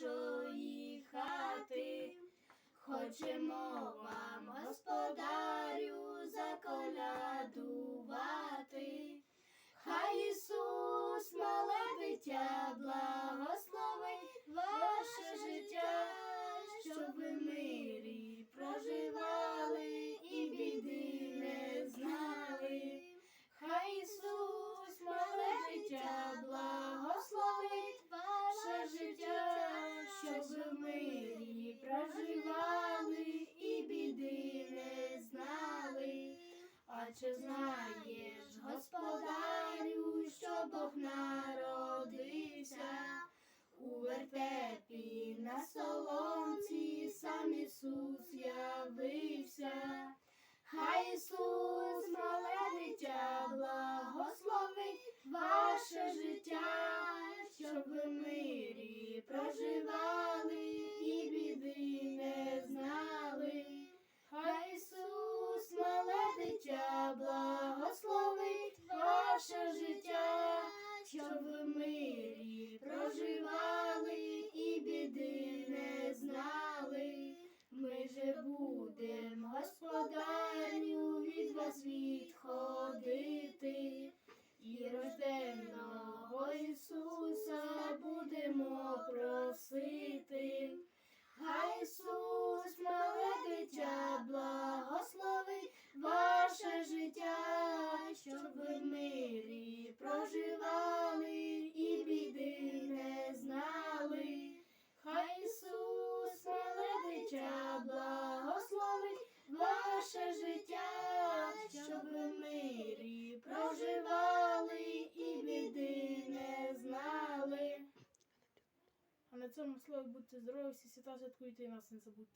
вашої хати, хочемо вам, Господарю, заколядувати, хай Ісус, мале дитя. В мирі проживали і біди не знали. А чи знаєш, господарю, що Бог народився у вертепі на соломці, сам Ісус явився. Хай Ісус, мале дитя, благословить в мирі проживали і біди не знали. Ми же будем, господарю, від вас відходити, і рожденного Ісуса будемо просити. Хай Ісус, мале дитя, благословить ваше життя, щоб ви в мирі проживали мале благословить ваше життя, щоб ви в мирі проживали і біди не знали. А на цьому слові будьте здорові, всі свята святкуйте і нас не забудьте.